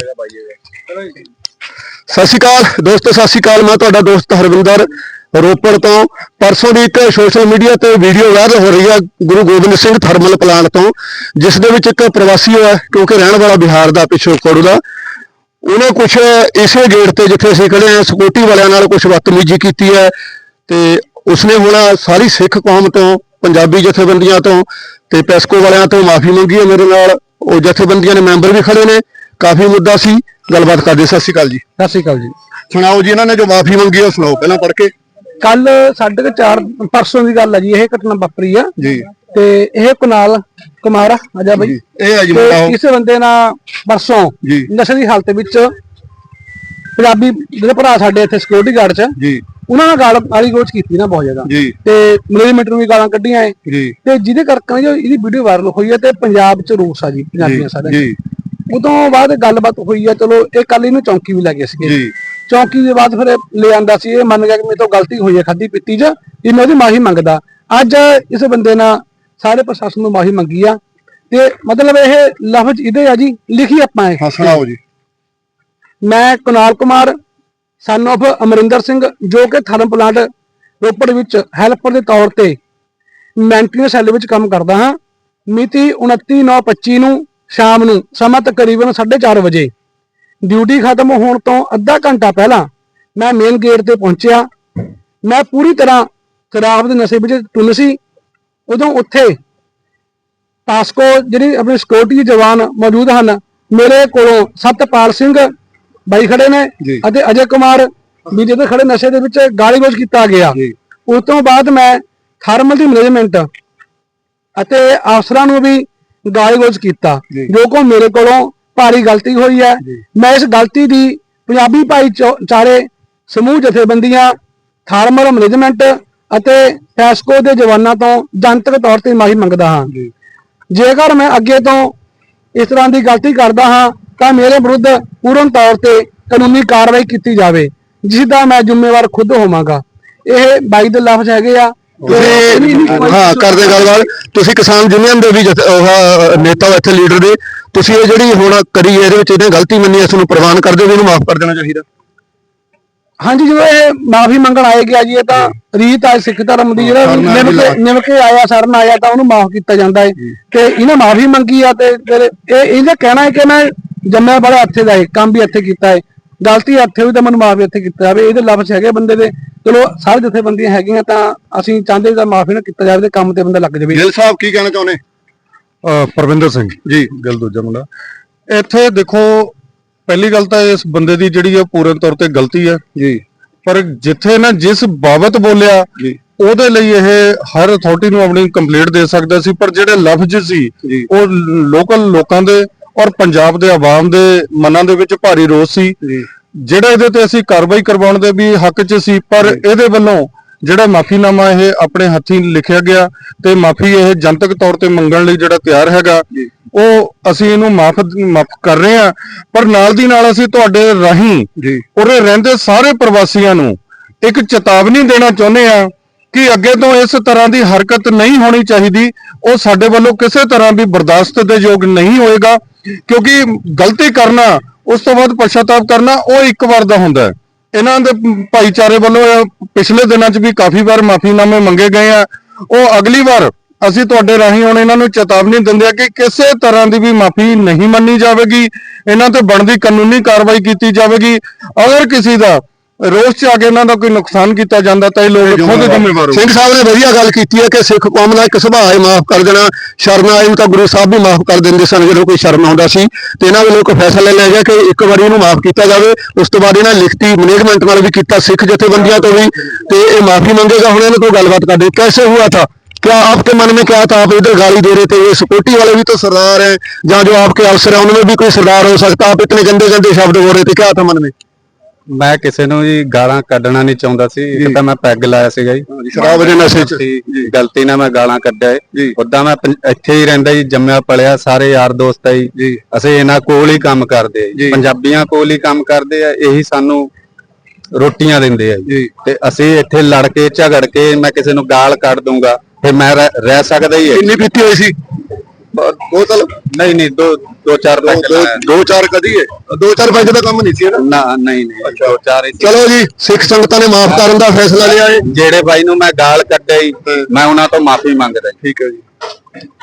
ਹੈਗਾ ਬਾਈ ਇਹ ਸਤਿ ਸ਼੍ਰੀ ਅਕਾਲ ਦੋਸਤੋ, ਸਤਿ ਸ਼੍ਰੀ ਅਕਾਲ। ਮੈਂ ਤੁਹਾਡਾ ਦੋਸਤ ਹਰਵਿੰਦਰ ਰੋਪੜ ਤੋਂ। ਪਰਸੋਂ ਦੀ ਇੱਕ ਸੋਸ਼ਲ ਮੀਡੀਆ ਤੇ ਵੀਡੀਓ ਵਾਇਰਲ ਹੋ ਰਹੀ ਹੈ ਗੁਰੂ ਗੋਬਿੰਦ ਸਿੰਘ ਥਰਮਲ ਪਲਾਂਟ ਤੋਂ, ਜਿਸ ਦੇ ਵਿੱਚ ਇੱਕ ਪ੍ਰਵਾਸੀ ਹੈ, ਕਿਉਂਕਿ ਰਹਿਣ ਵਾਲਾ ਬਿਹਾਰ ਦਾ ਪਿੱਛੋਂ ਕੋੜੂ ਦਾ। ਉਹਨੇ ਕੁਝ ਇਸੇ ਗੇਟ ਤੇ ਜਿੱਥੇ ਅਸੀਂ ਖੜੇ ਹਾਂ ਸਕੂਟੀ ਵਾਲਿਆਂ ਨਾਲ ਕੁਝ ਬਦਤਮੀਜ਼ੀ ਕੀਤੀ ਹੈ ਤੇ ਉਸਨੇ ਹੁਣ ਸਾਰੀ ਸਿੱਖ ਕੌਮ ਤੋਂ, ਪੰਜਾਬੀ ਜਥੇਬੰਦੀਆਂ ਤੋਂ ਤੇ ਪੈਸਕੋ ਵਾਲਿਆਂ ਤੋਂ ਮਾਫੀ ਮੰਗੀ ਹੈ ਮੇਰੇ ਨਾਲ। ਉਹ ਜਥੇਬੰਦੀਆਂ ਦੇ ਮੈਂਬਰ ਵੀ ਖੜੇ ਨੇ। ਕਾਫੀ ਮੁੱਦਾ ਸੀ। ਗੱਲਬਾਤ ਕਰਦੇ ਸਤਿ ਸ਼੍ਰੀ ਅਕਾਲ ਜੀ। ਸਤਿ ਸ਼੍ਰੀ ਅਕਾਲ ਜੀ। ਸੁਣਾਓ ਜੀ ਇਹਨਾਂ ਨੇ ਜੋ ਮਾਫੀ ਮੰਗੀ ਉਹ ਸੁਣਾਓ ਪਹਿਲਾਂ ਪੜ੍ਹ ਕੇ। ਕੱਲ ਸਾਢੇ ਕੁ ਚਾਰ ਪਰਸੋਂ ਦੀ ਗੱਲ ਹੈ ਜੀ ਇਹ ਘਟਨਾ ਵਾਪਰੀ ਆ। ਜੀ। ਤੇ ਇਹ ਕੁਨਾਲ ਕੁਮਾਰ ਅਜਾ ਬਈ। ਇਹ ਹੈ ਜੀ ਤੇ ਮੁੰਡਾ ਉਹ। ਇਸ ਬੰਦੇ ਨਾਲ ਪਰਸੋਂ। ਨਸ਼ੇ ਦੀ ਹਾਲਤ ਵਿੱਚ ਪੰਜਾਬੀ ਜਿਹੜੇ ਭਰਾ ਸਾਡੇ ਇੱਥੇ ਸਿਕਿਉਰਿਟੀ ਗਾਰਡ ਚ ਜੀ। ਉਹਨਾਂ ਨਾਲ ਗਾਲ ਗਾਲੀ ਗੋਚ ਕੀਤੀ ਨਾ ਬਹੁਤ ਜ਼ਿਆਦਾ। ਤੇ ਮੈਨੇਜਮੈਂਟ ਨੂੰ ਵੀ ਗਾਲਾਂ ਕੱਢੀਆਂ ਤੇ ਜਿਹਦੇ ਕਰਕੇ ਇਹਦੀ ਵੀਡੀਓ ਵਾਇਰਲ ਹੋਈ ਹੈ ਤੇ ਪੰਜਾਬ ਚ ਰੋਸ ਆ ਜੀ ਪੰਜਾਬੀਆਂ ਜੀ ਉਦੋਂ ਬਾਅਦ ਗੱਲਬਾਤ ਹੋਈ ਹੈ ਚਲੋ ਇਹ ਕੱਲ ਇਹਨੂੰ ਚੌਂਕੀ ਵੀ ਲੈ ਗਏ ਸੀਗੇ। ਜੀ। ਚੌਂਕੀ ਦੇ ਬਾਅਦ ਫਿਰ ਲੈ ਆਂਦਾ ਸੀ ਇਹ ਮੰਨ ਗਿਆ ਕਿ ਮੇਰੇ ਤੋਂ ਗਲਤੀ ਹੋਈ ਹੈ ਖਾਦੀ ਪੀਤੀ ਚ ਇਹ ਮੈਂ ਉਹਦੀ ਮਾਫੀ ਮੰਗਦਾ। ਅੱਜ ਇਸ ਬੰਦੇ ਨਾਲ ਸਾਰੇ ਪ੍ਰਸ਼ਾਸਨ ਨੂੰ ਮਾਫੀ ਮੰਗੀ ਆ। ਤੇ ਮਤਲਬ ਇਹ ਲਫ਼ਜ਼ ਇਹਦੇ ਆ ਜੀ ਲਿਖੀ ਆਪਾਂ ਇਹ। ਹਾਂ ਸੁਣਾਓ ਜੀ। ਮੈਂ ਕੁਨਾਲ ਕੁਮਾਰ ਸਨ of ਅਮਰਿੰਦਰ ਸਿੰਘ ਜੋ ਕਿ ਥਰਮ ਪਲਾਂਟ ਰੋਪੜ ਵਿੱਚ ਹੈਲਪਰ ਦੇ ਤੌਰ ਤੇ ਮੈਂਟੇਨੈਂਸ ਸੈੱਲ ਵਿੱਚ ਕੰਮ ਕਰਦਾ ਹਾਂ। ਮਿਤੀ 29/9/25 ਨੂੰ ਸ਼ਾਮ ਨੂੰ ਸਮਾਂ ਤਕਰੀਬਨ 4:30 ਵਜੇ ਡਿਊਟੀ ਖਤਮ ਹੋਣ ਤੋਂ ਅੱਧਾ ਘੰਟਾ ਪਹਿਲਾਂ ਮੈਂ ਮੇਨ ਗੇਟ ਤੇ ਪਹੁੰਚਿਆ ਮੈਂ ਪੂਰੀ ਤਰ੍ਹਾਂ ਸ਼ਰਾਬ ਦੇ ਨਸ਼ੇ ਵਿੱਚ ਟੁੰਨ ਸੀ ਉਦੋਂ ਉੱਥੇ ਟਾਸਕੋ ਜਿਹੜੀ ਆਪਣੀ ਸਿਕਿਉਰਿਟੀ ਜਵਾਨ ਮੌਜੂਦ ਹਨ ਮੇਰੇ ਕੋਲੋਂ ਸਤਪਾਲ ਸਿੰਘ ਬਾਈ ਖੜੇ ਨੇ। ਅਤੇ ਅਜੇ ਕੁਮਾਰ ਵੀ ਜਿਹਦੇ ਖੜੇ ਨਸ਼ੇ ਦੇ ਵਿੱਚ ਗਾਲੀ ਗਲੋਚ ਕੀਤਾ ਗਿਆ। ਉਸ ਤੋਂ ਬਾਅਦ ਮੈਂ ਥਰਮਲ ਦੀ ਮੈਨੇਜਮੈਂਟ ਅਤੇ ਅਫਸਰਾਂ ਨੂੰ ਵੀ ਗਾਲੀ ਗਲੋਚ ਕੀਤਾ ਜੀ। ਕੋ ਮੇਰੇ ਕੋਲੋਂ ਭਾਰੀ ਗਲਤੀ ਹੋਈ ਹੈ। ਮੈਂ ਇਸ ਗਲਤੀ ਦੀ ਪੰਜਾਬੀ ਭਾਈਚਾਰੇ ਸਮੂਹ ਜਥੇਬੰਦੀਆਂ ਥਰਮਲ ਮੈਨੇਜਮੈਂਟ ਅਤੇ ਪੈਸਕੋ ਦੇ ਜਵਾਨਾਂ ਤੋਂ ਜਨਤਕ ਤੌਰ ਤੇ ਮਾਫੀ ਮੰਗਦਾ ਹਾਂ। ਜੇਕਰ ਮੈਂ ਅੱਗੇ ਤੋਂ ਇਸ ਤਰ੍ਹਾਂ ਦੀ ਗਲਤੀ ਕਰਦਾ ਹਾਂ ਤਾਂ ਮੇਰੇ ਵਿਰੁੱਧ ਪੂਰਨ ਤੌਰ ਤੇ ਕਾਨੂੰਨੀ ਕਾਰਵਾਈ ਕੀਤੀ ਜਾਵੇ ਜਿਸ ਦਾ ਮੈਂ ਜ਼ਿੰਮੇਵਾਰ ਖੁਦ ਹੋਵਾਂਗਾ। ਇਹ ਬਾਈ ਦੇ ਲਫ਼ਜ਼ ਹੈਗੇ ਆ। ਤੁਸੀਂ ਹਾਂ ਕਰਦੇ ਗੱਲਬਾਤ। ਤੁਸੀਂ ਕਿਸਾਨ ਯੂਨੀਅਨ ਦੇ ਵੀ ਜਥ- ਉਹ ਨੇਤਾ ਹੋ ਇੱਥੇ ਲੀਡਰ ਦੇ ਤੁਸੀਂ ਇਹ ਜਿਹੜੀ ਹੁਣ ਕਰੀ ਇਹਦੇ ਵਿੱਚ ਇਹਨੇ ਗਲਤੀ ਮੰਨੀ ਹੈ ਇਸ ਨੂੰ ਪ੍ਰਵਾਨ ਕਰਦੇ ਹੋ ਵੀ ਇਹਨੂੰ ਮਾਫ ਕਰ ਦੇਣਾ ਚਾਹੀਦਾ। ਹਾਂਜੀ ਜਦੋਂ ਇਹ ਮਾਫੀ ਮੰਗਣ ਆਏ ਗਿਆ ਜੀ ਇਹ ਤਾਂ ਰੀਤ ਆ ਸਿੱਖ ਧਰਮ ਦੀ ਜਿਹੜਾ ਸ਼ਰਨ ਨਿਮ ਕੇ ਆਇਆ। ਸ਼ਰਨ ਆਇਆ ਤਾਂ ਉਹਨੂੰ ਮਾਫ ਕੀਤਾ ਜਾਂਦਾ ਹੈ। ਤੇ ਇਹਨੇ ਮਾਫੀ ਮੰਗੀ ਆ ਤੇ ਫਿਰ ਇਹ ਇਹਦਾ ਕਹਿਣਾ ਹੈ ਕਿ ਮੈਂ ਜੰਮਿਆ ਬੜਾ ਇੱਥੇ ਦਾ ਹੈ ਕੰਮ ਵੀ ਇੱਥੇ ਕੀਤਾ ਹੈ ਗਲਤੀ ਇੱਥੇ ਹੋਈ ਤਾਂ ਮੈਨੂੰ ਮਾਫੀ ਇੱਥੇ ਕੀਤਾ ਜਾਵੇ। ਇਹਦੇ ਲਫ਼ਜ਼ ਹੈਗੇ ਬੰਦੇ ਦੇ। ਚਲੋ ਸਾਰੇ ਜਥੇਬੰਦੀਆਂ ਹੈਗੀਆਂ ਤਾਂ ਅਸੀਂ ਚਾਹੁੰਦੇ ਤਾਂ ਮਾਫੀ ਨਾ ਕੀਤਾ ਜਾਵੇ ਤੇ ਕੰਮ ਤੇ ਬੰਦਾ ਲੱਗ ਜਾਵੇ। ਗਿੱਲ ਸਾਹਿਬ ਕੀ ਕਹਿਣਾ ਚਾਹੁੰਦੇ? ਪਰਵਿੰਦਰ ਸਿੰਘ। ਜੀ ਗਿੱਲ ਦੂਜਾ ਮੁੰਡਾ। ਇੱਥੇ ਦੇਖੋ ਪਹਿਲੀ ਗੱਲ ਤਾਂ ਇਸ ਬੰਦੇ ਦੀ ਜਿਹੜੀ ਹੈ ਪੂਰਨ ਤੌਰ ਤੇ ਗਲਤੀ ਹੈ ਜੀ। ਪਰ ਜਿੱਥੇ ਨਾ ਜਿਸ ਬਾਬਤ ਬੋਲਿਆ ਜੀ। ਉਹਦੇ ਲਈ ਇਹ ਹਰ ਅਥਾਰਟੀ ਨੂੰ ਆਪਣੀ ਕੰਪਲੀਟ ਦੇ ਸਕਦਾ ਸੀ। ਪਰ ਜਿਹੜੇ ਲਫ਼ਜ਼ ਸੀ। ਉਹ ਲੋਕਲ ਲੋਕਾਂ ਦੇ ਔਰ ਪੰਜਾਬ ਦੇ ਆਵਾਮ ਦੇ ਮਨਾਂ ਦੇ ਵਿੱਚ ਭਾਰੀ ਰੋਸ ਸੀ। ਜਿਹੜਾ ਇਹਦੇ ਤੇ ਅਸੀਂ ਕਾਰਵਾਈ ਕਰਵਾਉਣ ਦੇ ਵੀ ਹੱਕ 'ਚ ਸੀ ਪਰ ਇਹਦੇ ਵੱਲੋਂ ਜਿਹੜਾ ਮਾਫੀਨਾਮਾ ਇਹ ਆਪਣੇ ਹੱਥੀਂ ਲਿਖਿਆ ਗਿਆ ਤੇ ਮਾਫੀ ਇਹ ਜਨਤਕ ਤੌਰ ਤੇ ਮੰਗਣ ਲਈ ਜਿਹੜਾ ਤਿਆਰ ਹੈਗਾ। ਉਹ ਅਸੀਂ ਇਹਨੂੰ ਮਾਫ ਮਾਫ ਕਰ ਰਹੇ ਹਾਂ। ਪਰ ਨਾਲ ਦੀ ਨਾਲ ਅਸੀਂ ਤੁਹਾਡੇ ਰਾਹੀਂ ਉਰੇ ਰਹਿੰਦੇ ਸਾਰੇ ਪ੍ਰਵਾਸੀਆਂ ਨੂੰ ਇੱਕ ਚੇਤਾਵਨੀ ਦੇਣਾ ਚਾਹੁੰਦੇ ਆ ਕਿ ਅੱਗੇ ਤੋਂ ਇਸ ਤਰ੍ਹਾਂ ਦੀ ਹਰਕਤ ਨਹੀਂ ਹੋਣੀ ਚਾਹੀਦੀ। ਉਹ ਸਾਡੇ ਵੱਲੋਂ ਕਿਸੇ ਤਰ੍ਹਾਂ ਵੀ ਬਰਦਾਸ਼ਤ ਦੇ ਯੋਗ ਨਹੀਂ ਹੋਏਗਾ। ਕਿਉਂਕਿ ਗਲਤੀ ਕਰਨਾ, ਉਸ ਤੋਂ ਬਾਅਦ ਪਛਤਾਪ ਕਰਨਾ, ਉਹ ਇੱਕ ਵਾਰ ਦਾ ਹੁੰਦਾ ਇਹਨਾਂ ਦੇ ਭਾਈਚਾਰੇ ਵੱਲੋਂ ਪਿਛਲੇ ਦਿਨਾਂ 'ਚ ਵੀ ਕਾਫੀ ਵਾਰ ਮਾਫੀਨਾਮੇ ਮੰਗੇ ਗਏ ਆ। ਉਹ ਅਗਲੀ ਵਾਰ ਅਸੀਂ ਤੁਹਾਡੇ ਰਾਹੀਂ ਹੁਣ ਇਹਨਾਂ ਨੂੰ ਚੇਤਾਵਨੀ ਦਿੰਦੇ ਆ ਕਿ ਕਿਸੇ ਤਰ੍ਹਾਂ ਦੀ ਵੀ ਮਾਫੀ ਨਹੀਂ ਮੰਨੀ ਜਾਵੇਗੀ। ਇਹਨਾਂ ਤੇ ਬਣਦੀ ਕਾਨੂੰਨੀ ਕਾਰਵਾਈ ਕੀਤੀ ਜਾਵੇਗੀ। ਅਗਰ ਕਿਸੇ ਦਾ ਰੋਸ ਚ ਆ ਕੇ ਇਹਨਾਂ ਦਾ ਕੋਈ ਨੁਕਸਾਨ ਕੀਤਾ ਜਾਂਦਾ ਤਾਂ ਇਹ ਲੋਕ ਖੁਦ ਜ਼ਿੰਮੇਵਾਰ ਸਿੰਘ ਸਾਹਿਬ ਨੇ ਵਧੀਆ ਗੱਲ ਕੀਤੀ ਹੈ ਕਿ ਸਿੱਖ ਕੌਮ ਦਾ ਇੱਕ ਸੁਭਾਅ ਹੈ ਮਾਫ ਕਰ ਦੇਣਾ ਸ਼ਰਮ ਆਈ ਤਾਂ ਗੁਰੂ ਸਾਹਿਬ ਵੀ ਮਾਫ ਕਰ ਦਿੰਦੇ ਸਨ ਜਦੋਂ ਕੋਈ ਸ਼ਰਮ ਆਉਂਦਾ ਸੀ। ਤੇ ਇਹਨਾਂ ਵੱਲੋਂ ਕੋਈ ਫੈਸਲਾ ਲਿਆ ਗਿਆ ਕਿ ਇੱਕ ਵਾਰੀ ਇਹਨੂੰ ਮਾਫ ਕੀਤਾ ਜਾਵੇ। ਉਸ ਤੋਂ ਬਾਅਦ ਇਹਨਾਂ ਲਿਖਤੀ ਮੈਨੇਜਮੈਂਟ ਨਾਲ ਵੀ ਕੀਤਾ ਸਿੱਖ ਜਥੇਬੰਦੀਆਂ ਤੋਂ ਵੀ। ਤੇ ਇਹ ਮਾਫੀ ਮੰਗੇਗਾ। ਹੁਣ ਇਹਨਾਂ ਕੋਈ ਗੱਲਬਾਤ ਕਰਦੇ ਕੈਸੇ ਹੋਇਆ ਥਾ? क्या आपके मन में क्या था आप इधर गाली दे रहे थे ये सिक्योरिटी वाले भी तो सरदार हैं जहाँ जो आपके ਅਫਸਰ ਹੈ ਉਹਨਾਂ भी कोई सरदार हो सकता आप इतने गंदे गंदे शब्द बोल रहे थे क्या था ਮਨ में ਮੈਂ ਕਿਸੇ ਨੂੰ ਜੀ ਗਾਲਾਂ ਕੱਢਣਾ ਨਹੀਂ ਚਾਹੁੰਦਾ ਸੀ। ਇੱਕ ਤਾਂ ਮੈਂ ਪੈਗ ਲਾਇਆ ਸੀਗਾ ਜੀ। ਸ਼ਰਾਬ ਦੇ ਨਸ਼ੇ 'ਚ। ਗਲਤੀ ਨਾਲ ਮੈਂ ਗਾਲਾਂ ਕੱਢਿਆ ਜੀ। ਏ ਉਦਾਂ ਮੈਂ ਇੱਥੇ ਹੀ ਰਹਿੰਦਾ ਜੀ ਜੰਮਿਆ ਪਲਿਆ ਸਾਰੇ ਯਾਰ ਦੋਸਤ ਆ ਜੀ। ਅਸੀਂ ਇਹਨਾਂ ਕੋਲ ਹੀ ਕੰਮ ਕਰਦੇ ਆ ਪੰਜਾਬੀਆਂ ਕੋਲ ਹੀ ਕੰਮ ਕਰਦੇ ਆ ਇਹੀ ਸਾਨੂੰ ਰੋਟੀਆਂ ਦਿੰਦੇ ਆ ਜੀ। ਤੇ ਅਸੀਂ ਇੱਥੇ ਲੜ ਕੇ ਝਗੜ ਕੇ ਮੈਂ ਕਿਸੇ ਨੂੰ ਗਾਲ ਕੱਢ ਦੂੰਗਾ ਫਿਰ ਮੈਂ ਰਹਿ ਸਕਦਾ ਹੀ ਹੈ ਇੰਨੀ ਪੀਤੀ ਹੋਈ ਸੀ? ਬੋਤਲ ਨਹੀਂ ਨਹੀਂ ਦੋ ਦੋ ਚਾਰ ਦੋ- ਪੈਗ ਦੋ ਲਾਇਆ ਦੋ ਚਾਰ ਕਦੀ ਹੈ ਦੋ ਚਾਰ ਪੈਗ ਦਾ ਕੰਮ ਨਹੀਂ ਸੀ ਨਾ ਨਾ ਨਹੀਂ ਨਹੀਂ ਦੋ ਚਾਰ ਹੀ ਸੀ। ਚਲੋ ਜੀ ਸਿੱਖ ਸੰਗਤਾਂ ਨੇ ਮਾਫ ਕਰਨ ਦਾ ਫੈਸਲਾ ਲਿਆ ਹੈ ਜਿਹੜੇ ਬਾਈ ਨੂੰ ਮੈਂ ਗਾਲ ਕੱਢਈ ਮੈਂ ਉਹਨਾਂ ਤੋਂ ਮਾਫੀ ਮੰਗਦਾ ਜੀ। ਠੀਕ ਹੈ ਜੀ।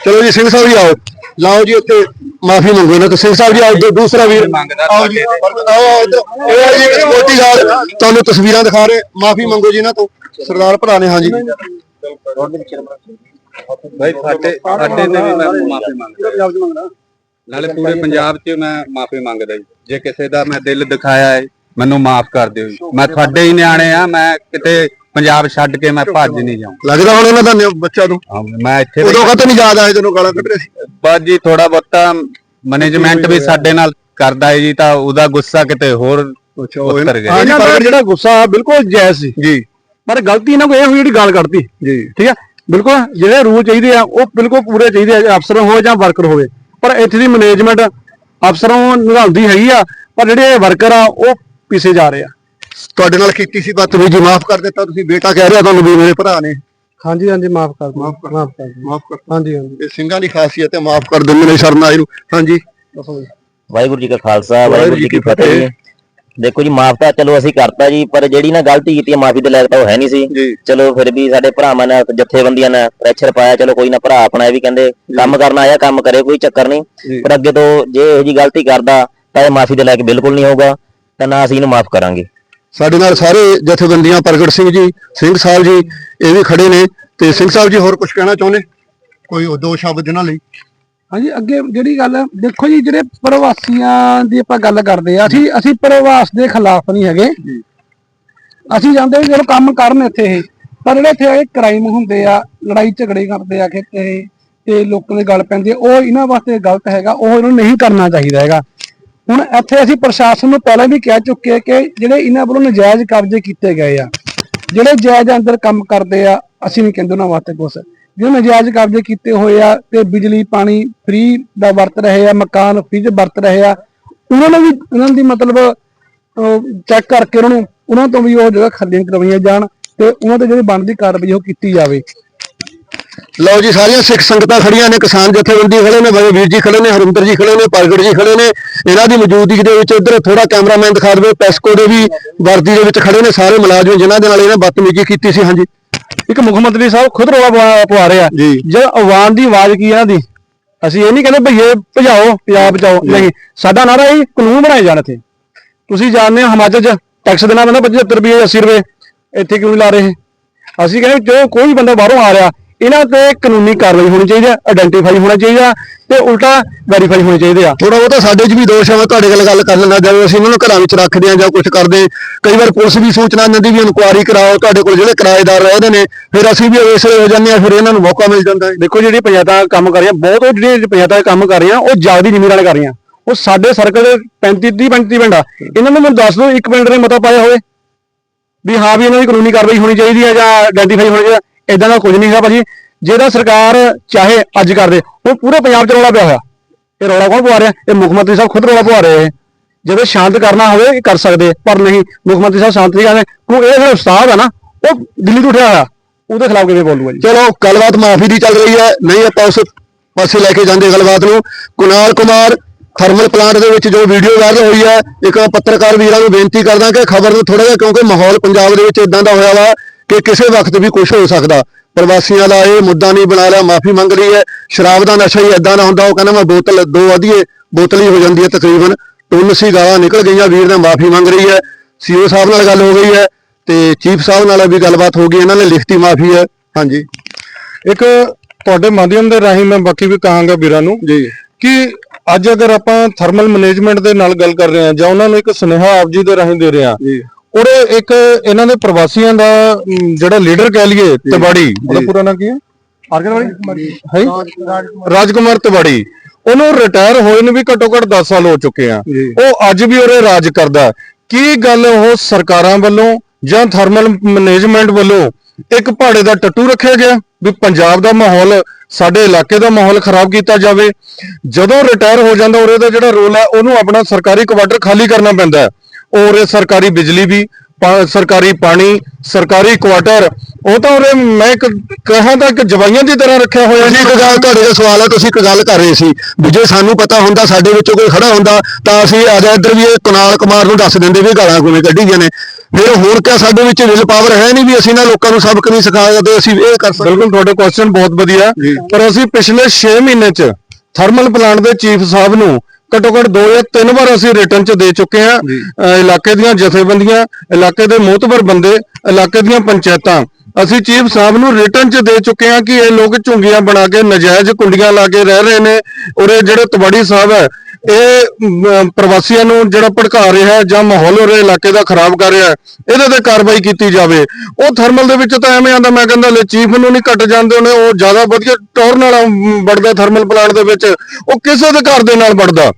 ਚਲੋ ਜੀ ਸਿੰਘ ਸਾਹਿਬ ਜੀ ਆਓ। ਲਾਓ ਜੀ ਉੱਥੇ ਮਾਫੀ ਮੰਗੋ ਨਾ ਤੇ ਸਿੰਘ ਸਾਹਿਬ ਜੀ ਆਓ ਦੂ- ਦੂਸਰਾ ਵੀਰ। ਮੰਗਦਾ ਆਓ ਜੀ ਆਓ ਆਓ ਇੱਧਰ। ਇਹ ਆ ਜੀ ਸਪੋਰਟੀ ਗਾਰਡ ਤੁਹਾਨੂੰ ਤਸਵੀਰਾਂ ਦਿਖਾ ਰਹੇ। ਮਾਫੀ ਮੰਗੋ ਜੀ ਇਹਨਾਂ ਤੋਂ। ਸਰਦਾਰ ਭਰਾ ਨੇ ਹਾਂਜੀ। ਬਾਈ ਸਾਡੇ ਸਾਡੇ ਤੇ ਵੀ ਮੈਂ ਮਾਫੀ ਮੰਗਦਾ। ਨਾਲੇ ਪੂਰੇ ਪੰਜਾਬ 'ਚ ਮੈਂ ਮਾਫੀ ਮੰਗਦਾ ਜੀ। ਜੇ ਕਿਸੇ ਦਾ ਮੈਂ ਦਿਲ ਦਿਖਾਇਆ ਹੈ ਮੈਨੂੰ ਮਾਫ ਕਰ ਦਿਓ ਜੀ। ਮੈਂ ਤੁਹਾਡੇ ਹੀ ਨਿਆਣੇ ਆ ਮੈਂ ਕਿਤੇ ਪੰਜਾਬ ਛੱਡ ਕੇ ਮੈਂ ਭੱਜ ਨਹੀਂ ਜਾਊਂ। ਲੱਗਦਾ ਹੁਣ ਇਹਨਾਂ ਦਾ ਨਿ- ਬੱਚਾ ਤੋਂ। ਹਾਂ, ਮੈਂ ਇੱਥੇ ਉਦੋਂ ਕਦੇ ਨਹੀਂ ਯਾਦ ਆਏ ਤੈਨੂੰ ਗਾਲਾਂ ਕੱਢ ਰਹੇ ਸੀ। ਬਸ ਜੀ ਥੋੜਾ ਬਹੁਤਾ ਮੈਨੇਜਮੈਂਟ ਵੀ ਸਾਡੇ ਨਾਲ ਕਰਦਾ ਹੈ ਜੀ ਤਾਂ ਉਹਦਾ ਗੁੱਸਾ ਕਿਤੇ ਹੋਰ ਅੱਛਾ ਉਤਰ ਗਿਆ। ਇਹਨਾਂ ਦਾ ਜਿਹੜਾ ਗੁੱਸਾ ਬਿਲਕੁਲ ਜਾਇਜ਼ ਸੀ। ਜੀ। ਪਰ ਗਲਤੀ ਇਹਨਾਂ ਕੋਈ ਇਹ ਹੋਈ ਜਿਹੜੀ ਗਾਲ ਕੱਢਤੀ। ਜੀ। ਠੀਕ ਹੈ? ਬਿਲਕੁਲ ਜਿਹੜੇ ਰੂਲ ਚਾਹੀਦੇ ਆ ਉਹ ਬਿਲਕੁਲ ਪੂਰੇ ਚਾਹੀਦੇ ਆ ਅਫਸਰ ਹੋਵੇ ਜਾਂ ਵਰਕਰ ਹੋਵੇ। ਪਰ ਇੱਥੇ ਦੀ ਮੈਨੇਜਮੈਂਟ ਅਫਸਰੋਂ ਨਿਭਾਉਂਦੀ ਹੈਗੀ ਆ ਪਰ ਜਿਹੜੇ ਵਰਕਰ ਆ ਉਹ ਪਿੱਛੇ ਜਾ ਰਹੇ ਆ। ਤੁਹਾਡੇ ਨਾਲ ਕੀਤੀ ਸੀ ਬਦਤਮੀਜੀ ਮਾਫ ਕਰ ਦਿੱਤਾ ਤੁਸੀਂ ਬੇਟਾ ਕਹਿ ਰਿਹਾ ਤੁਹਾਨੂੰ ਵੀ ਮੇਰੇ ਭਰਾ ਨੇ। ਹਾਂਜੀ ਹਾਂਜੀ ਮਾਫ ਕਰ ਮਾਫ ਕਰ ਮਾਫ ਕਰ ਮਾਫ ਕਰ ਹਾਂਜੀ ਹਾਂਜੀ। ਇਹ ਸਿੰਘਾਂ ਦੀ ਖਾਸੀਅਤ ਹੈ ਮਾਫ ਕਰ ਦਿੰਦੇ ਨੇ ਸ਼ਰਨ ਆਏ ਨੂੰ ਹਾਂਜੀ। ਦੱਸੋ ਜੀ। ਵਾਹਿਗੁਰੂ ਜੀ ਕਾ ਖਾਲਸਾ ਵਾਹਿਗੁਰੂ ਜੀ ਕੀ ਫਤਿਹ। ਦੇਖੋ ਜੀ ਮਾਫ ਤਾਂ ਚਲੋ ਅਸੀਂ ਕਰਤਾ ਜੀ ਪਰ ਜਿਹੜੀ ਨਾ ਗਲਤੀ ਕੀਤੀ ਮਾਫੀ ਦੇ ਲਾਇਕ ਤਾਂ ਉਹ ਹੈ ਨਹੀਂ ਸੀ। ਚਲੋ ਫਿਰ ਵੀ ਸਾਡੇ ਭਰਾਵਾਂ ਨੇ ਜਥੇਬੰਦੀਆਂ ਨੇ ਪ੍ਰੈਸ਼ਰ ਪਾਇਆ ਚਲੋ ਕੋਈ ਨਾ ਭਰਾ ਆਪਣਾ ਇਹ ਵੀ ਕਹਿੰਦੇ ਕੰਮ ਕਰਨਾ ਆਇਆ ਕੰਮ ਕਰੇ ਕੋਈ ਚੱਕਰ। ਨਹੀਂ। ਪਰ ਅੱਗੇ ਤੋਂ ਜੇ ਇਹੋ ਜੀ ਗਲਤੀ ਕਰਦਾ ਤਾਂ ਇਹ ਮਾਫੀ ਦੇ ਲਾਇਕ ਬਿਲਕੁਲ ਨਹੀਂ ਹੋਊਗਾ ਤਾਂ ਨਾ ਅਸੀਂ ਇਹਨੂੰ ਮਾਫ ਕਰਾਂਗੇ। ਸਾਡੇ ਨਾਲ ਸਾਰੇ ਜਥੇਬੰਦੀਆਂ ਪ੍ਰਗਟ ਸਿੰਘ ਜੀ ਸਿੰਘ ਸਾਹਿਬ ਜੀ ਇਹ ਵੀ ਖੜੇ ਨੇ। ਤੇ ਸਿੰਘ ਸਾਹਿਬ ਜੀ ਹੋਰ ਕੁਝ ਕਹਿਣਾ ਚਾਹੁੰਦੇ? ਕੋਈ ਦੋ ਸ਼ਬਦ ਇਹਨਾਂ ਲਈ? ਹਾਂਜੀ ਅੱਗੇ ਜਿਹੜੀ ਗੱਲ ਦੇਖੋ ਜੀ ਜਿਹੜੇ ਪ੍ਰਵਾਸੀਆਂ ਦੀ ਆਪਾਂ ਗੱਲ ਕਰਦੇ ਆ ਅਸੀਂ ਅਸੀਂ ਪ੍ਰਵਾਸ ਦੇ ਖਿਲਾਫ ਨਹੀਂ ਹੈਗੇ। ਅਸੀਂ ਜਾਂਦੇ ਵੀ ਜਦੋਂ ਕੰਮ ਕਰਨ ਇੱਥੇ ਇਹ ਪਰ ਜਿਹੜੇ ਇੱਥੇ ਇਹ ਕ੍ਰਾਈਮ ਹੁੰਦੇ ਆ ਲੜਾਈ ਝਗੜੇ ਕਰਦੇ ਆ ਇਹ ਤੇ ਲੋਕਾਂ ਦੇ ਗੱਲ ਪੈਂਦੀ ਉਹ ਇਹਨਾਂ ਵਾਸਤੇ ਗਲਤ ਹੈਗਾ ਉਹ ਇਹਨਾਂ ਨੂੰ ਨਹੀਂ ਕਰਨਾ ਚਾਹੀਦਾ ਹੈਗਾ। ਹੁਣ ਇੱਥੇ ਅਸੀਂ ਪ੍ਰਸ਼ਾਸਨ ਨੂੰ ਪਹਿਲਾਂ ਵੀ ਕਹਿ ਚੁੱਕੇ ਕਿ ਜਿਹੜੇ ਇਹਨਾਂ ਵੱਲੋਂ ਨਜਾਇਜ਼ ਕਬਜ਼ੇ ਕੀਤੇ ਗਏ ਆ ਜਿਹੜੇ ਜਾਇਜ਼ ਅੰਦਰ ਕੰਮ ਕਰਦੇ ਆ ਅਸੀਂ ਨਹੀਂ ਕਹਿੰਦੇ ਉਹਨਾਂ ਵਾਸਤੇ ਕੁਛ। ਜਿਹੜੇ ਨਜਾਇਜ਼ ਕਬਜ਼ੇ ਕੀਤੇ ਹੋਏ ਆ ਤੇ ਬਿਜਲੀ, ਪਾਣੀ ਫ੍ਰੀ ਦਾ ਵਰਤ ਰਹੇ ਆ, ਮਕਾਨ ਫ੍ਰੀ ਚ ਵਰਤ ਰਹੇ ਆ, ਉਹਨਾਂ ਨੂੰ ਵੀ, ਉਹਨਾਂ ਦੀ ਮਤਲਬ ਚੈੱਕ ਕਰਕੇ ਉਹਨਾਂ ਨੂੰ, ਉਹਨਾਂ ਤੋਂ ਵੀ ਉਹ ਜਗ੍ਹਾ ਖਾਲੀਆਂ ਕਰਵਾਈਆਂ ਜਾਣ ਤੇ ਉਹਨਾਂ ਤੇ ਜਿਹੜੀ ਬਣਦੀ ਕਾਰਵਾਈ ਉਹ ਕੀਤੀ ਜਾਵੇ। ਲਓ ਜੀ, ਸਾਰੀਆਂ ਸਿੱਖ ਸੰਗਤਾਂ ਖੜੀਆਂ ਨੇ, ਕਿਸਾਨ ਜਥੇਬੰਦੀ ਖੜੇ ਨੇ ਬੜੇ ਵੀਰ ਜੀ ਖੜੇ ਨੇ ਹਰਿੰਦਰ ਜੀ ਖੜੇ ਨੇ, ਪ੍ਰਗਟ ਜੀ ਖੜੇ ਨੇ। ਇਹਨਾਂ ਦੀ ਮੌਜੂਦਗੀ ਦੇ ਵਿੱਚ ਇੱਧਰ ਥੋੜਾ ਕੈਮਰਾਮੈਨ ਦਿਖਾ ਦੇਵੇ, ਪੈਸਕੋ ਦੇ ਵੀ ਵਰਦੀ ਦੇ ਵਿੱਚ ਖੜੇ ਨੇ ਸਾਰੇ ਮੁਲਾਜ਼ਮ, ਜਿਨ੍ਹਾਂ ਦੇ ਨਾਲ ਇਹਨੇ ਬਦਤਮੀਜ਼ੀ ਕੀਤੀ ਸੀ, ਹਾਂਜੀ। ਇੱਕ ਮੁੱਖ ਮੰਤਰੀ ਸਾਹਿਬ ਖੁਦ ਰੌਲਾ ਪਵਾ- ਰਹੇ ਆ। ਜੀ। ਜਦ ਆਵਾਜ਼ ਦੀ ਆਵਾਜ਼ ਕੀ ਹੈ ਇਹਨਾਂ ਦੀ ਅਸੀਂ ਇਹ ਨਹੀਂ ਕਹਿੰਦੇ ਭਈਏ ਭਜਾਓ ਪੰਜਾਬ ਬਚਾਓ। ਨਹੀਂ ਸਾਡਾ ਨਾਰਾ ਇਹ ਕਾਨੂੰਨ ਬਣਾਏ ਜਾਣ ਇੱਥੇ। ਤੁਸੀਂ ਜਾਣਦੇ ਹੋ ਹਿਮਾਚਲ 'ਚ ਟੈਕਸ ਦੇਣਾ ਪੈਂਦਾ 75 ਰੁਪਏ 80 ਰੁਪਏ। ਇੱਥੇ ਕਿਉਂ ਨਹੀਂ ਲਾ ਰਹੇ ਅਸੀਂ ਕਹਿੰਦੇ ਜੋ ਕੋਈ ਬੰਦਾ ਬਾਹਰੋਂ ਆ ਰਿਹਾ ਇਹਨਾਂ ਤੇ ਕਾਨੂੰਨੀ ਕਾਰਵਾਈ ਹੋਣੀ ਚਾਹੀਦੀ ਹੈ ਆਇਡੈਂਟੀਫਾਈ ਹੋਣਾ ਚਾਹੀਦਾ ਤੇ ਉਲਟਾ ਵੈਰੀਫਾਈ ਹੋਣੇ ਚਾਹੀਦੇ ਆ। ਥੋੜਾ ਬਹੁਤਾ ਸਾਡੇ 'ਚ ਵੀ ਦੋਸ਼ ਹੈ ਮੈਂ ਤੁਹਾਡੇ ਨਾਲ ਗੱਲ ਕਰ ਲੈਣਾ ਜਦੋਂ ਅਸੀਂ ਇਹਨਾਂ ਨੂੰ ਘਰਾਂ ਵਿੱਚ ਰੱਖਦੇ ਆ ਜਾਂ ਕੁਝ ਕਰਦੇ, ਕਈ ਵਾਰ ਪੁਲਿਸ ਵੀ ਸੂਚਨਾ ਦਿੰਦੀ ਵੀ ਇਨਕੁਆਇਰੀ ਕਰਾਓ, ਤੁਹਾਡੇ ਕੋਲ ਜਿਹੜੇ ਕਿਰਾਏਦਾਰ ਰਹਿੰਦੇ ਨੇ, ਫਿਰ ਅਸੀਂ ਵੀ ਅਵੇਸਲੇ ਹੋ ਜਾਂਦੇ ਆ, ਫਿਰ ਇਹਨਾਂ ਨੂੰ ਮੌਕਾ ਮਿਲ ਜਾਂਦਾ। ਹੈ ਦੇਖੋ ਜਿਹੜੀ ਪੰਚਾਇਤਾਂ ਕੰਮ ਕਰ ਰਹੀਆਂ, ਬਹੁਤ ਉਹ ਜਿਹੜੀਆਂ ਪੰਚਾਇਤਾਂ ਕੰਮ ਕਰ ਰਹੀਆਂ, ਉਹ ਜਾਗਦੀ ਜ਼ਮੀਨ ਵਾਲੇ ਕਰ ਰਹੀਆਂ। ਉਹ ਸਾਡੇ ਸਰਕਲ ਦੇ 35 30 35 ਪਿੰਡ ਆ। ਇਹਨਾਂ ਨੂੰ ਮੈਨੂੰ ਦੱਸ ਦਿਓ, ਇੱਕ ਪਿੰਡ ਨੇ ਮਤਾ ਪਾਇਆ ਹੋਵੇ, ਵੀ ਹਾਂ ਵੀ ਇਹਨਾਂ ਦੀ ਕਾਨੂੰਨੀ ਕਾਰਵਾਈ ਹੋਣੀ ਚਾਹੀਦੀ ਹੈ ਜਾਂ ਆਇਡੈਂਟੀਫਾਈ ਹੋਣੀ ਚਾਹੀਦਾ ਇਦਾਂ ਦਾ ਕੁਝ ਨਹੀਂ ਹੈਗਾ ਭਾਜੀ। ਜਿਹਦਾ ਸਰਕਾਰ ਚਾਹੇ ਅੱਜ ਕਰਦੇ ਉਹ ਪੂਰੇ ਪੰਜਾਬ 'ਚ ਰੌਲਾ ਪਿਆ ਹੋਇਆ। ਇਹ ਰੌਲਾ ਕੌਣ ਪਵਾ ਰਿਹਾ? ਇਹ ਮੁੱਖ ਮੰਤਰੀ ਸਾਹਿਬ ਖੁਦ ਰੌਲਾ ਪਵਾ ਰਹੇ ਆ। ਜਦੋਂ ਸ਼ਾਂਤ ਕਰਨਾ ਹੋਵੇ, ਇਹ ਕਰ ਸਕਦੇ, ਪਰ ਨਹੀਂ, ਮੁੱਖ ਮੰਤਰੀ ਸਾਹਿਬ ਸ਼ਾਂਤ ਨਹੀਂ ਕਰਦੇ। ਕਿਉਂ ਇਹ ਜਿਹੜਾ ਉਸਤਾਦ ਆ ਨਾ, ਉਹ ਦਿੱਲੀ ਤੋਂ ਉੱਠਿਆ ਹੋਇਆ। ਉਹਦੇ ਖਿਲਾਫ ਕਿਵੇਂ ਬੋਲੂਗਾ ਜੀ? ਚਲੋ, ਗੱਲਬਾਤ ਮਾਫੀ ਦੀ ਚੱਲ ਰਹੀ ਹੈ। ਨਹੀਂ, ਆਪਾਂ ਉਸ ਪਾਸੇ ਲੈ ਕੇ ਜਾਂਦੇ ਗੱਲਬਾਤ ਨੂੰ। ਕੁਨਾਲ ਕੁਮਾਰ ਥਰਮਲ ਪਲਾਂਟ ਦੇ ਵਿੱਚ ਜੋ ਵੀਡੀਓ ਵਾਇਰਲ ਹੋਈ ਹੈ, ਇੱਕ ਪੱਤਰਕਾਰ ਵੀਰਾਂ ਨੂੰ ਬੇਨਤੀ ਕਰਦਾ ਕਿ ਖਬਰ ਨੂੰ ਥੋੜਾ ਜਿਹਾ, ਕਿਉਂਕਿ ਮਾਹੌਲ ਪੰਜਾਬ ਦੇ ਵਿੱਚ ਇਦਾਂ ਦਾ ਹੋਇਆ ਵਾ ਕਿ ਕਿਸੇ ਵਕਤ ਵੀ ਕੁਝ ਹੋ ਸਕਦਾ। ਪ੍ਰਵਾਸੀਆਂ ਦਾ ਇਹ ਮੁੱਦਾ ਨਹੀਂ ਬਣਾ ਲਿਆ ਮਾਫੀ ਮੰਗ ਲਈ ਹੈ। ਸ਼ਰਾਬ ਦਾ ਨਸ਼ਾ ਹੀ ਇਦਾਂ ਦਾ ਹੁੰਦਾ ਉਹ ਕਹਿੰਦਾ ਮੈਂ ਬੋਤਲ ਦੋ ਵਧੀਏ ਬੋਤਲ ਹੀ ਹੋ ਜਾਂਦੀ ਹੈ ਤਕਰੀਬਨ। ਟੁੰਨ ਸੀ ਗਾਲਾਂ ਨਿਕਲ ਗਈਆਂ ਵੀਰ ਨੇ ਮਾਫੀ ਮੰਗ ਰਹੀ ਹੈ। ਸੀਓ ਸਾਹਿਬ ਨਾਲ ਗੱਲ ਹੋ ਗਈ ਹੈ ਤੇ ਚੀਫ ਸਾਹਿਬ ਨਾਲ ਵੀ ਗੱਲਬਾਤ ਹੋ ਗਈ ਇਹਨਾਂ ਨੇ ਲਿਖਤੀ ਮਾਫੀ ਹੈ। ਹਾਂਜੀ। ਇੱਕ ਤੁਹਾਡੇ ਮਾਧਿਅਮ ਦੇ ਰਾਹੀਂ ਮੈਂ ਬਾਕੀ ਵੀ ਕਹਾਂਗਾ ਵੀਰਾਂ ਨੂੰ ਜੀ। ਕਿ ਅੱਜ ਅਗਰ ਆਪਾਂ ਥਰਮਲ ਮੈਨੇਜਮੈਂਟ ਦੇ ਨਾਲ ਗੱਲ ਕਰ ਰਹੇ ਹਾਂ ਜਾਂ ਉਹਨਾਂ ਨੂੰ ਇੱਕ ਸੁਨੇਹਾ ਆਪ ਜੀ ਦੇ ਰਾਹੀਂ ਦੇ ਰਹੇ ਹਾਂ ਉਹਦੇ ਇੱਕ ਇਹਨਾਂ ਦੇ ਪ੍ਰਵਾਸੀਆਂ ਦਾ ਅਮ, ਜਿਹੜਾ ਲੀਡਰ ਕਹਿ ਲਈਏ ਤਿਵਾੜੀ। ਉਹਦਾ ਪੂਰਾ ਨਾਮ ਕੀ ਹੈ? ਹੈ? ਰਾਜਕੁਮਾਰ ਤਿਵਾੜੀ। ਉਹਨੂੰ ਰਿਟਾਇਰ ਹੋਏ ਨੂੰ ਵੀ ਘੱਟੋ ਘੱਟ 10 ਸਾਲ ਹੋ ਚੁੱਕੇ ਆ। ਜੀ। ਉਹ ਅੱਜ ਵੀ ਉਹਰੇ ਰਾਜ ਕਰਦਾ। ਕੀ ਗੱਲ ਉਹ ਸਰਕਾਰਾਂ ਵੱਲੋਂ ਜਾਂ ਥਰਮਲ ਮੈਨੇਜਮੈਂਟ ਵੱਲੋਂ ਇੱਕ ਪਹਾੜੇ ਦਾ ਟੱਟੂ ਰੱਖਿਆ ਗਿਆ? ਵੀ ਪੰਜਾਬ ਦਾ ਮਾਹੌਲ ਸਾਡੇ ਇਲਾਕੇ ਦਾ ਮਾਹੌਲ ਖਰਾਬ ਕੀਤਾ ਜਾਵੇ। ਜਦੋਂ ਰਿਟਾਇਰ ਹੋ ਜਾਂਦਾ ਉਹਦੇ ਦਾ ਜਿਹੜਾ ਰੋਲ ਹੈ ਉਹਨੂੰ ਆਪਣਾ ਸਰਕਾਰੀ ਕੁਆਟਰ ਖਾਲੀ ਕਰਨਾ ਪੈਂਦਾ ਹੈ। ਔਰ ਸਰਕਾਰੀ ਬਿਜਲੀ ਵੀ ਸਰਕਾਰੀ ਪਾਣੀ ਸਰਕਾਰੀ ਕੁਆਟਰ ਉਹ ਤਾਂ ਉਰੇ ਮੈਂ ਕਹਾਂ ਤਾਂ ਕਿ ਜਵਾਈਆਂ ਦੀ ਤਰ੍ਹਾਂ ਰੱਖਿਆ ਹੋਇਆ ਤੁਸੀਂ ਇੱਕ ਗੱਲ ਤੁਹਾਡੇ ਦਾ ਸਵਾਲ ਹੈ ਤੁਸੀਂ ਇੱਕ ਗੱਲ ਕਰ ਰਹੇ ਸੀ। ਵੀ ਜੇ ਸਾਨੂੰ ਪਤਾ ਹੁੰਦਾ ਸਾਡੇ ਵਿੱਚੋਂ ਕੋਈ ਖੜਾ ਹੁੰਦਾ ਤਾਂ ਅਸੀਂ ਆ ਜਾ ਇੱਧਰ ਵੀ ਇਹ ਕੁਨਾਲ ਕੁਮਾਰ ਨੂੰ ਦੱਸ ਦਿੰਦੇ ਵੀ ਗਾਲਾਂ ਕਿਵੇਂ ਕੱਢੀਆਂ ਨੇ। ਫਿਰ ਹੋਰ ਕਿਆ ਸਾਡੇ ਵਿੱਚ ਵਿਲ ਪਾਵਰ ਹੈ ਨਹੀਂ ਵੀ ਅਸੀਂ ਨਾ ਲੋਕਾਂ ਨੂੰ ਸਬਕ ਨਹੀਂ ਸਿਖਾ ਸਕਦੇ ਅਸੀਂ ਇਹ ਕਰ ਸਕਦੇ। ਬਿਲਕੁਲ ਤੁਹਾਡੇ ਕੁਐਸਚਨ ਬਹੁਤ ਵਧੀਆ। ਪਰ ਅਸੀਂ ਪਿਛਲੇ 6 ਮਹੀਨੇ ਚ ਥਰਮਲ ਪਲਾਂਟ ਦੇ ਚੀਫ ਸਾਹਿਬ ਨੂੰ ਘੱਟੋ ਘੱਟ ਦੋ ਜਾਂ ਤਿੰਨ ਵਾਰ ਅਸੀਂ ਰਿਟਰਨ ਚ ਦੇ ਚੁੱਕੇ ਹਾਂ। ਇਲਾਕੇ ਦੀਆਂ ਜਥੇਬੰਦੀਆਂ ਇਲਾਕੇ ਦੇ ਮੋਹਤਬਰ ਬੰਦੇ ਇਲਾਕੇ ਦੀਆਂ ਪੰਚਾਇਤਾਂ। ਅਸੀਂ ਚੀਫ ਸਾਹਿਬ ਨੂੰ ਰਿਟਰਨ ਚ ਦੇ ਚੁੱਕੇ ਹਾਂ ਕਿ ਇਹ ਲੋਕ ਝੁੰਗੀਆਂ ਬਣਾ ਕੇ ਨਜਾਇਜ਼ ਕੁੰਡੀਆਂ ਲਾ ਕੇ ਰਹਿ ਰਹੇ ਨੇ। ਉਰੇ ਜਿਹੜੇ ਤਵੜੀ ਸਾਹਿਬ ਹੈ ਇਹ ਪ੍ਰਵਾਸੀਆਂ ਨੂੰ ਜਿਹੜਾ ਭੜਕਾ ਰਿਹਾ ਹੈ ਜਾਂ ਮਾਹੌਲ ਉਰੇ ਇਲਾਕੇ ਦਾ ਖਰਾਬ ਕਰ ਰਿਹਾ ਹੈ ਇਹਦੇ ਤੇ ਕਾਰਵਾਈ ਕੀਤੀ ਜਾਵੇ। ਉਹ ਥਰਮਲ ਦੇ ਵਿੱਚ ਤਾਂ ਐਵੇਂ ਆਂਦਾ ਮੈਂ ਕਹਿੰਦਾ ਲੈ ਚੀਫ ਨੂੰ ਨਹੀਂ ਕੱਟ ਜਾਂਦੇ ਉਹਨੇ ਉਹ ਜ਼ਿਆਦਾ ਵਧੀਆ ਟੌਰ ਨਾਲ ਵੜਦਾ ਥਰਮਲ ਪਲਾਂਟ ਦੇ ਵਿੱਚ। ਉਹ ਕਿਸੇ ਦੇ ਘਰ ਦੇ ਨਾਲ ਵੜਦਾ।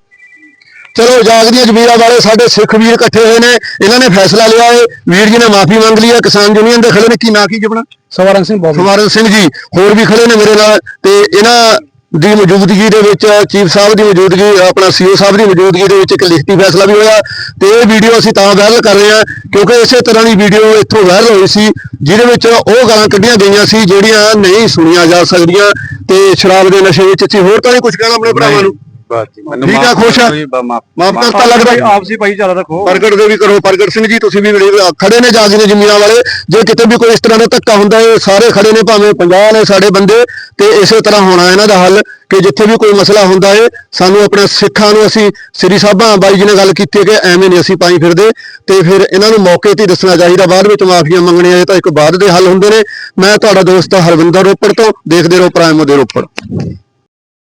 ਚਲੋ ਜਾਗ ਦੀਆਂ ਜ਼ਮੀਰਾਂ ਵਾਲੇ ਸਾਡੇ ਸਿੱਖ ਵੀਰ ਇਕੱਠੇ ਹੋਏ ਨੇ ਇਹਨਾਂ ਨੇ ਫੈਸਲਾ ਲਿਆ ਹੈ ਵੀਰ ਜੀ ਨੇ ਮਾਫੀ ਮੰਗ ਲਈ ਹੈ ਕਿਸਾਨ ਯੂਨੀਅਨ ਦੇ ਖੜੇ ਨੇ। ਕੀ ਨਾਂ ਕੀ ਜਪਣਾ? ਸਵਾਰਨ ਸਿੰਘ ਬੋਬੀ ਸਵਾਰਨ ਸਿੰਘ ਜੀ ਹੋਰ ਵੀ ਖੜੇ ਨੇ ਮੇਰੇ ਨਾਲ ਤੇ ਇਹਨਾਂ ਦੀ ਮੌਜੂਦਗੀ ਦੇ ਵਿੱਚ, ਚੀਫ ਸਾਹਿਬ ਦੀ ਮੌਜੂਦਗੀ, ਆਪਣਾ ਸੀਓ ਸਾਹਿਬ ਦੀ ਮੌਜੂਦਗੀ ਦੇ ਵਿੱਚ ਇੱਕ ਲਿਖਤੀ ਫੈਸਲਾ ਵੀ ਹੋਇਆ ਤੇ ਇਹ ਵੀਡੀਓ ਅਸੀਂ ਤਾਂ ਵਾਇਰਲ ਕਰ ਰਹੇ ਹਾਂ ਕਿਉਂਕਿ ਇਸੇ ਤਰ੍ਹਾਂ ਦੀ ਵੀਡੀਓ ਇੱਥੋਂ ਵਾਇਰਲ ਹੋਈ ਸੀ, ਜਿਹਦੇ ਵਿੱਚ ਉਹ ਗਾਲਾਂ ਕੱਢੀਆਂ ਗਈਆਂ ਸੀ, ਜਿਹੜੀਆਂ ਨਹੀਂ ਸੁਣੀਆਂ ਜਾ ਸਕਦੀਆਂ ਤੇ ਸ਼ਰਾਬ ਦੇ ਨਸ਼ੇ ਵਿੱਚ ਸੀ ਹੋਰ ਤਾਂ ਨਹੀਂ ਕੁਝ ਕਹਿਣਾ ਆਪਣੇ ਭਰਾਵਾਂ ਨੂੰ। ਬਸ ਜੀ, ਮੈਨੂੰ ਠੀਕ ਆ, ਮਾਫ਼ ਖੁਸ਼ ਆ? ਕਰੋ ਜੀ, ਬ- ਮਾਫ਼- ਮਾਫ ਕਰਤਾ ਲੱਗਦਾ। ਆਪਸੀ ਭਾਈਚਾਰਾ ਰੱਖੋ। ਪ੍ਰਗਟ ਦੇ ਵੀ ਕਰੋ ਪ੍ਰਗਟ ਸਿੰਘ ਜੀ ਤੁਸੀਂ ਵੀ ਮੇਰੇ ਖੜੇ ਨੇ ਜਾਗ ਦੇ ਜ਼ਮੀਰਾਂ ਵਾਲੇ। ਜੇ ਕਿਤੇ ਵੀ ਕੋਈ ਇਸ ਤਰ੍ਹਾਂ ਦਾ ਧੱਕਾ ਹੁੰਦਾ ਹੈ ਸਾਰੇ ਖੜੇ ਨੇ ਭਾਵੇਂ 50 ਨੇ ਸਾਡੇ ਬੰਦੇ ਤੇ ਇਸੇ ਤਰ੍ਹਾਂ ਹੋਣਾ ਇਹਨਾਂ ਦਾ ਹੱਲ ਕਿ ਜਿੱਥੇ ਵੀ ਕੋਈ ਮਸਲਾ ਹੁੰਦਾ ਹੈ ਸਾਨੂੰ ਆਪਣੇ ਸਿੱਖਾਂ ਨੂੰ ਅਸੀਂ ਸ੍ਰੀ ਸਾਹਿਬਾਂ ਬਾਈ ਜੀ ਨੇ ਗੱਲ ਕੀਤੀ ਹੈ ਕਿ ਐਵੇਂ ਨਹੀਂ ਅਸੀਂ ਪਾਈ ਫਿਰਦੇ। ਤੇ ਫਿਰ ਇਹਨਾਂ ਨੂੰ ਮੌਕੇ ਤੇ ਹੀ ਦੱਸਣਾ ਚਾਹੀਦਾ। ਬਾਅਦ ਵਿੱਚ ਮਾਫੀਆਂ ਮੰਗਣੀਆਂ ਇਹ ਤਾਂ ਇੱਕ ਬਾਅਦ ਦੇ ਹੱਲ ਹੁੰਦੇ ਨੇ। ਮੈਂ ਤੁਹਾਡਾ ਦੋਸਤ ਹਰਵਿੰਦਰ ਰੋਪੜ ਤੋਂ ਦੇਖਦੇ ਰਹੋ ਪ੍ਰਾਈਮ ਦੇ ਰੋਪੜ।